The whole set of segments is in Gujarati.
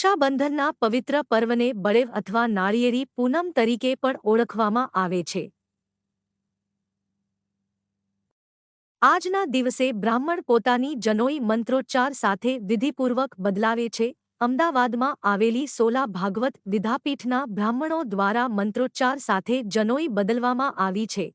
રક્ષાબંધનના પવિત્ર પર્વને બળેવ અથવા નાળિયેરી પૂનમ તરીકે પણ ઓળખવામાં આવે છે. આજના દિવસે બ્રાહ્મણ પોતાની જનોઈ મંત્રોચ્ચાર સાથે વિધિપૂર્વક બદલાવે છે. અમદાવાદમાં આવેલી સોલા ભાગવત વિદ્યાપીઠના બ્રાહ્મણો દ્વારા મંત્રોચ્ચાર સાથે જનોઈ બદલવામાં આવી છે.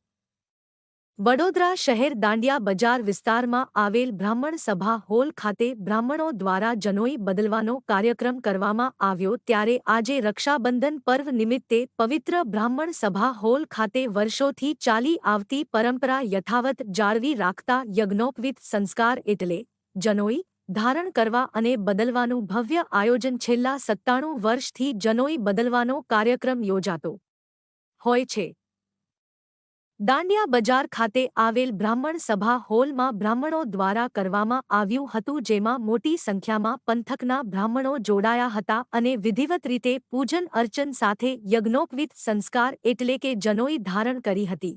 વડોદરા શહેર દાંડિયા બજાર વિસ્તારમાં આવેલ બ્રાહ્મણ સભા હોલ ખાતે બ્રાહ્મણો દ્વારા જનોઈ બદલવાનો કાર્યક્રમ કરવામાં આવ્યો ત્યારે આજે રક્ષાબંધન પર્વ નિમિત્તે પવિત્ર બ્રાહ્મણ સભા હોલ ખાતે વર્ષોથી ચાલી આવતી પરંપરા યથાવત જાળવી રાખતા યજ્ઞોપવિત સંસ્કાર એટલે જનોઈ ધારણ કરવા અને બદલવાનું ભવ્ય આયોજન છેલ્લા સત્તાણું વર્ષથી જનોઈ બદલવાનો કાર્યક્રમ યોજાતો હોય છે. દાંડિયા બજાર ખાતે આવેલ બ્રાહ્મણ સભા હોલમાં બ્રાહ્મણો દ્વારા કરવામાં આવ્યું હતું જેમાં મોટી સંખ્યામાં પંથકના બ્રાહ્મણો જોડાયા હતા અને વિધિવત રીતે પૂજન અર્ચન સાથે યજ્ઞોપવિત સંસ્કાર એટલે કે જનોઈ ધારણ કરી હતી.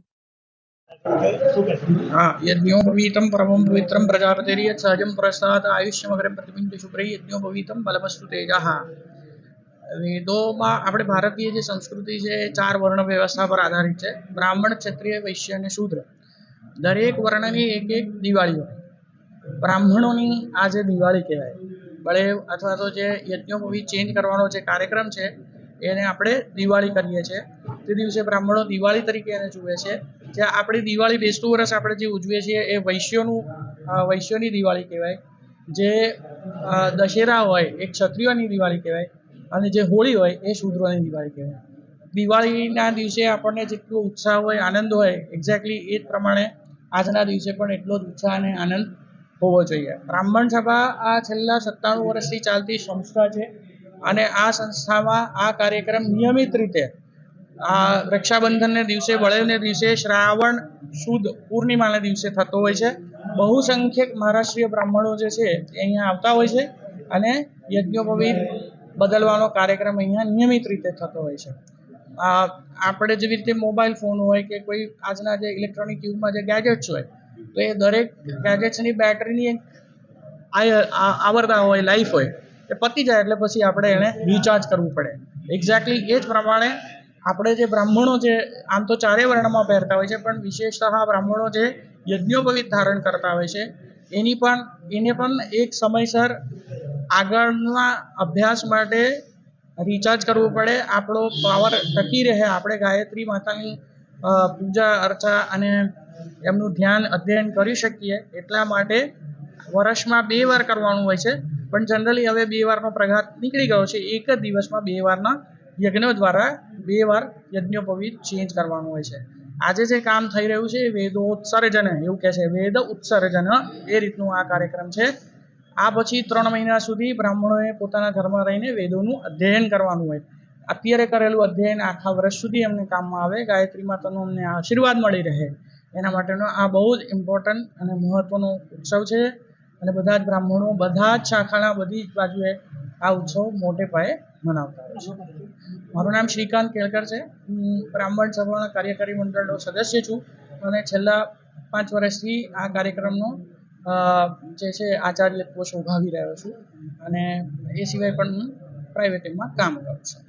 યજ્ઞોપવીતમ પવિત્રમ સહજમ પ્રસાદ આયુષ્યમગ્રે પ્રતિબિંબ શુભ્રે યજ્ઞોપવીતમ બલમસ્તુ તેજઃ. વેદોમાં આપણે ભારતીય જે સંસ્કૃતિ છે એ ચાર વર્ણ વ્યવસ્થા પર આધારિત છે. બ્રાહ્મણ, ક્ષત્રિય, વૈશ્ય અને શૂદ્ર. દરેક વર્ણની એક એક દિવાળી હોય બ્રાહ્મણોની આ જે દિવાળી કહેવાય, બળે અથવા તો જે યજ્ઞોપવી ચેન્જ કરવાનો જે કાર્યક્રમ છે, એને આપણે દિવાળી કરીએ છીએ. તે દિવસે બ્રાહ્મણો દિવાળી તરીકે એને જુએ છે. જે આપણી દિવાળી બેસતું વર્ષ આપણે જે ઉજવીએ છીએ એ વૈશ્યોનું વૈશ્યોની દિવાળી કહેવાય. જે દશેરા હોય, એ ક્ષત્રિયોની દિવાળી કહેવાય. અને જે હોળી હોય એ શૂદ્રોની દિવાળી કહેવાય. દિવાળીના દિવસે આપણને જેટલો ઉત્સાહ હોય, આનંદ હોય એક્ઝેક્ટલી એ જ પ્રમાણે આજના દિવસે પણ એટલો જ ઉત્સાહ અને આનંદ હોવો જોઈએ. બ્રાહ્મણ સભા આ છેલ્લા સત્તાણું વર્ષથી ચાલતી સંસ્થા છે અને આ સંસ્થામાં આ કાર્યક્રમ નિયમિત રીતે આ રક્ષાબંધનને દિવસે બળેવને દિવસે, શ્રાવણ, સુદ, પૂર્ણિમાના દિવસે થતો હોય છે. બહુ સંખ્યક મહારાષ્ટ્રીય બ્રાહ્મણો જે છે એ અહીંયા આવતા હોય છે અને યજ્ઞોપવીત બદલવાનો કાર્યક્રમ અહીંયા નિયમિત રીતે થતો હોય છે. આપણે જેવી રીતે મોબાઈલ ફોન હોય કે કોઈ આજના જે ઇલેક્ટ્રોનિક યુગમાં જે ગેજેટ્સ હોય, તો એ દરેક ગેજેટ્સની બેટરીની એક આવરતા હોય લાઈફ હોય, એ પતી જાય એટલે પછી આપણે એને રિચાર્જ કરવું પડે. એક્ઝેક્ટલી એ જ પ્રમાણે આપણે જે બ્રાહ્મણો જે, આમ તો ચારે વર્ણમાં પહેરતા હોય છે, પણ વિશેષતઃ બ્રાહ્મણો જે યજ્ઞોપવિત ધારણ કરતા હોય છે, એની પણ, એને પણ એક સમયસર આગળના અભ્યાસ માટે રિચાર્જ કરવું પડે. આપણો પાવર ટકી રહે. આપણે ગાયત્રી માતાની પૂજા, અર્ચા અને એમનું ધ્યાન અધ્યયન કરી શકીએ. એટલા માટે વર્ષમાં બે વાર કરવાનું હોય છે. પણ જનરલી હવે બે વારનો પ્રઘાત નીકળી ગયો છે. એક જ દિવસમાં બે વારના યજ્ઞો દ્વારા બે વાર યજ્ઞોપવિત ચેન્જ કરવાનું હોય છે. આજે જે કામ થઈ રહ્યું છે વેદોત્સર્જન, એવું કહે છે. વેદ ઉત્સર્જન એ રીતનું આ કાર્યક્રમ છે. આ પછી ત્રણ મહિના સુધી બ્રાહ્મણોએ પોતાના ઘરમાં રહીને વેદોનું અધ્યયન કરવાનું હોય. અત્યારે કરેલું અધ્યયન આખા વર્ષ સુધી એમને કામમાં આવે, ગાયત્રી માતાનો અમને આશીર્વાદ મળી રહે. એના માટેનો આ બહુ જ ઇમ્પોર્ટન્ટ અને મહત્વનો ઉત્સવ છે અને બધા જ બ્રાહ્મણો બધા જ શાખાના બધી જ બાજુએ આ ઉત્સવ મોટે પાયે મનાવતા હોય છે. મારું નામ શ્રીકાંત કેળકર છે. હું બ્રાહ્મણ સભાના કાર્યકારી મંડળનો સદસ્ય છું અને છેલ્લા પાંચ વર્ષથી આ કાર્યક્રમનો જે છે આચાર્યત્વ શોભાવી રહ્યો છું અને એ સિવાય પણ હું પ્રાઇવેટમાં કામ કરું છું.